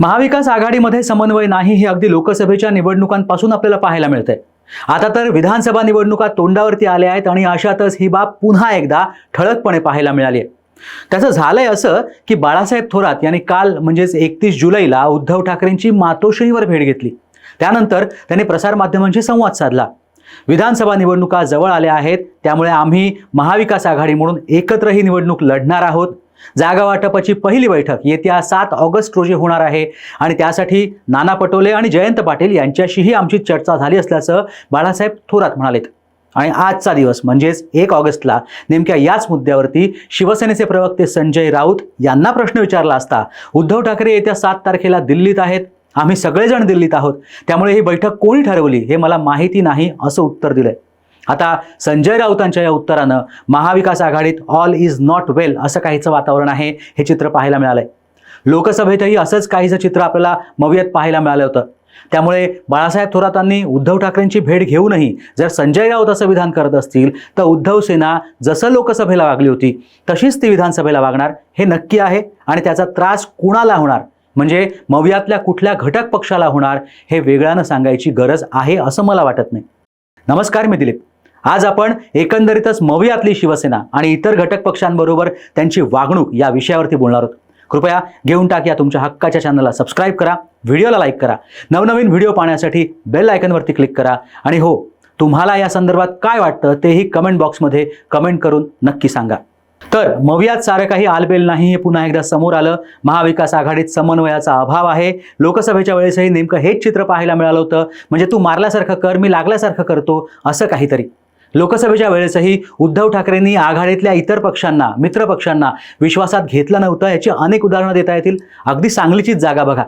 महाविकास आघाडीमध्ये समन्वय नाही हे अगदी लोकसभेच्या निवडणुकांपासून आपल्याला पाहायला मिळतंय. आता तर विधानसभा निवडणुका तोंडावरती आल्या आहेत आणि अशातच ही बाब पुन्हा एकदा ठळकपणे पाहायला मिळाली आहे त्याचं झालंय असं की बाळासाहेब थोरात यांनी काल म्हणजेच एकतीस जुलैला उद्धव ठाकरेंची मातोश्रीवर भेट घेतली. त्यानंतर त्यांनी प्रसारमाध्यमांशी संवाद साधला. विधानसभा निवडणुका जवळ आल्या आहेत त्यामुळे आम्ही महाविकास आघाडी म्हणून एकत्र ही निवडणूक लढणार आहोत. जागा वाटपाची पहिली बैठक येत्या सात ऑगस्ट रोजी होणार आहे. आणि त्यासाठी नाना पटोले आणि जयंत पाटील यांच्याशीही आमची चर्चा झाली असल्याचं बाळासाहेब थोरात म्हणालेत. आणि आजचा दिवस म्हणजेच एक ऑगस्टला नेमक्या याच मुद्द्यावरती शिवसेनेचे प्रवक्ते संजय राऊत यांना प्रश्न विचारला असता उद्धव ठाकरे येत्या सात तारखेला दिल्लीत आहेत. आम्ही सगळेजण दिल्लीत आहोत. त्यामुळे ही बैठक कोणी ठरवली हे मला माहिती नाही असं उत्तर दिलंय. आता संजय राऊतांच्या या उत्तरानं महाविकास आघाडीत ऑल इज नॉट वेल असं काहीचं वातावरण आहे हे चित्र पाहायला मिळालंय. लोकसभेतही असंच काहीचं चित्र आपल्याला मवियत पाहायला मिळालं होतं. त्यामुळे बाळासाहेब थोरातांनी उद्धव ठाकरेंची भेट घेऊनही जर संजय राऊत असं विधान करत असतील तर उद्धव सेना जसं लोकसभेला वागली होती तशीच ती विधानसभेला वागणार हे नक्की आहे आणि त्याचा त्रास कुणाला होणार? म्हणजे मवियातल्या कुठल्या घटक पक्षाला होणार हे वेगळ्यानं सांगायची गरज आहे असं मला वाटत नाही. नमस्कार मी दिलीप. आज आपण एकंदरीतच मवियातली शिवसेना आणि इतर घटक पक्षांबरोबर त्यांची वागणूक या विषयावरती बोलणार आहोत. कृपया घेऊन टाक या तुमच्या हक्काच्या चॅनलला सबस्क्राईब करा व्हिडिओला लाईक करा. नवनवीन व्हिडिओ पाहण्यासाठी बेल आयकनवरती क्लिक करा. आणि हो तुम्हाला या संदर्भात काय वाटतं तेही कमेंट बॉक्समध्ये कमेंट करून नक्की सांगा. तर मवियात सारं काही आलबेल नाही हे पुन्हा एकदा समोर आलं. महाविकास आघाडीत समन्वयाचा अभाव आहे. लोकसभेच्या वेळेसही नेमकं हेच चित्र पाहायला मिळालं होतं. म्हणजे तू मारल्यासारखं कर मी लागल्यासारखं करतो असं काहीतरी. लोकसभेच्या वेळेसही उद्धव ठाकरेंनी आघाडीतल्या इतर पक्षांना मित्र पक्षांना विश्वासात घेतलं नव्हतं. याची अनेक उदाहरणं देता येतील. अगदी सांगलीचीच जागा बघा.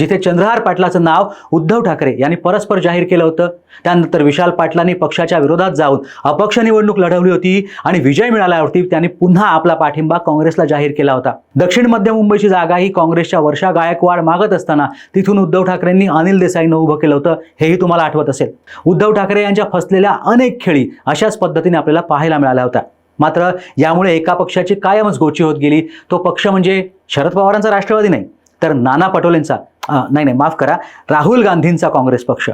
जिथे चंद्रहार पाटलाचं नाव उद्धव ठाकरे यांनी परस्पर जाहीर केलं होतं. त्यानंतर विशाल पाटलांनी पक्षाच्या विरोधात जाऊन अपक्ष निवडणूक लढवली होती आणि विजय मिळाल्यावरती त्यांनी पुन्हा आपला पाठिंबा काँग्रेसला जाहीर केला होता. दक्षिण मध्य मुंबईची जागा ही काँग्रेसच्या वर्षा गायकवाड मागत असताना तिथून उद्धव ठाकरेंनी अनिल देसाईनं उभं केलं होतं हेही तुम्हाला आठवत असेल. उद्धव ठाकरे यांच्या फसलेल्या अनेक खेळी अशाच पद्धतीने आपल्याला पाहायला मिळाल्या होत्या. मात्र यामुळे एका पक्षाची कायमच गोची होत गेली. तो पक्ष म्हणजे शरद पवारांचा राष्ट्रवादी नाही. तर नाना पटोलेंचा नाही नाही माफ करा राहुल गांधींचा काँग्रेस पक्ष.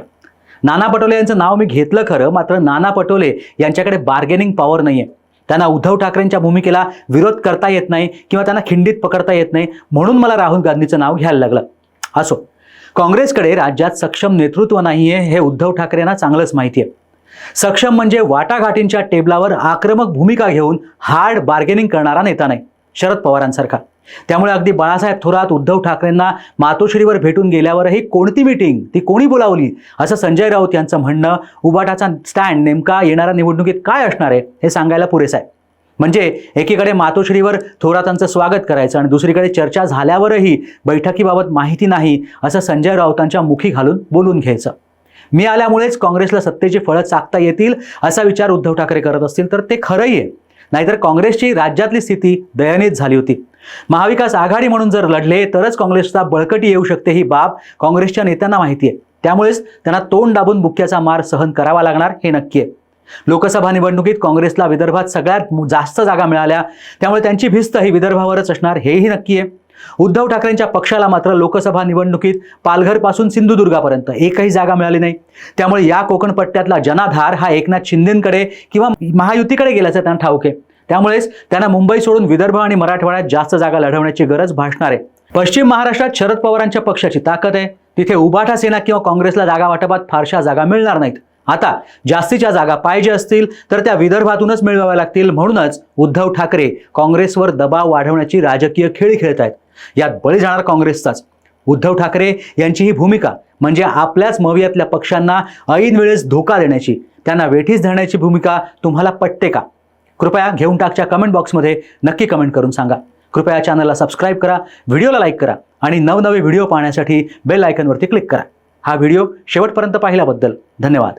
नाना पटोले यांचं नाव मी घेतलं खरं मात्र नाना पटोले यांच्याकडे बार्गेनिंग पॉवर नाही आहे त्यांना उद्धव ठाकरेंच्या भूमिकेला विरोध करता येत नाही किंवा त्यांना खिंडीत पकडता येत नाही म्हणून मला राहुल गांधीचं नाव घ्यायला लागलं. असो. काँग्रेसकडे राज्यात सक्षम नेतृत्व नाही आहे हे उद्धव ठाकरे यांना चांगलंच माहिती आहे सक्षम म्हणजे वाटाघाटींच्या टेबलावर आक्रमक भूमिका घेऊन हार्ड बार्गेनिंग करणारा नेता नाही. शरद पवारांसारखा. त्यामुळे अगदी बाळासाहेब थोरात उद्धव ठाकरेंना मातोश्रीवर भेटून गेल्यावरही कोणती मीटिंग ती कोणी बोलावली? असं संजय राऊत यांचं म्हणणं उबाटाचा स्टँड नेमका येणाऱ्या निवडणुकीत काय असणार आहे हे सांगायला पुरेसं आहे. म्हणजे एकीकडे मातोश्रीवर थोरातांचं स्वागत करायचं आणि दुसरीकडे चर्चा झाल्यावरही बैठकीबाबत माहिती नाही असं संजय राऊतांच्या मुखी घालून बोलून घ्यायचं. मी आल्यामुळेच काँग्रेसला सत्तेची फळं चाकता येतील असा विचार उद्धव ठाकरे करत असतील तर ते खरंही आहे. नाहीतर काँग्रेसची राज्यातली स्थिती दयनीत झाली होती. महाविकास आघाडी म्हणून जर लढले तरच काँग्रेसचा बळकटी येऊ शकते ही बाब काँग्रेसच्या नेत्यांना माहिती आहे. त्यामुळेच त्यांना तोंड दाबून बुक्क्याचा मार सहन करावा लागणार हे नक्की आहे. लोकसभा निवडणुकीत काँग्रेसला विदर्भात सगळ्यात जास्त जागा मिळाल्या त्यामुळे त्यांची भिस्त ही विदर्भावरच असणार हेही नक्की आहे. उद्धव ठाकरेंच्या पक्षाला मात्र लोकसभा निवडणुकीत पालघरपासून सिंधुदुर्गापर्यंत एकही जागा मिळाली नाही. त्यामुळे या कोकण पट्ट्यातला जनाधार हा एकनाथ शिंदेंकडे किंवा महायुतीकडे गेल्याचं त्यांना ठाऊक आहे. त्यामुळेच त्यांना मुंबई सोडून विदर्भ आणि मराठवाड्यात जास्त जागा लढवण्याची गरज भासणार आहे. पश्चिम महाराष्ट्रात शरद पवारांच्या पक्षाची ताकद आहे. तिथे उभाठा सेना किंवा काँग्रेसला जागा वाटपात फारशा जागा मिळणार नाहीत. आता जास्तीच्या जागा पाहिजे असतील तर त्या विदर्भातूनच मिळवाव्या लागतील. म्हणूनच उद्धव ठाकरे काँग्रेसवर दबाव वाढवण्याची राजकीय खेळी खेळत आहेत. यात बळी जाणार काँग्रेसचाच. उद्धव ठाकरे यांची ही भूमिका म्हणजे आपल्याच मवियातल्या पक्षांना ऐन वेळेस धोका देण्याची त्यांना वेठीस धरण्याची भूमिका तुम्हाला पटते का? कृपया घेऊन टाकच्या कमेंट बॉक्समध्ये नक्की कमेंट करून सांगा. कृपया चॅनलला सबस्क्राईब करा व्हिडिओला लाईक करा आणि नवनवे व्हिडिओ पाहण्यासाठी बेल आयकनवरती क्लिक करा. हा व्हिडिओ शेवटपर्यंत पाहिल्याबद्दल धन्यवाद.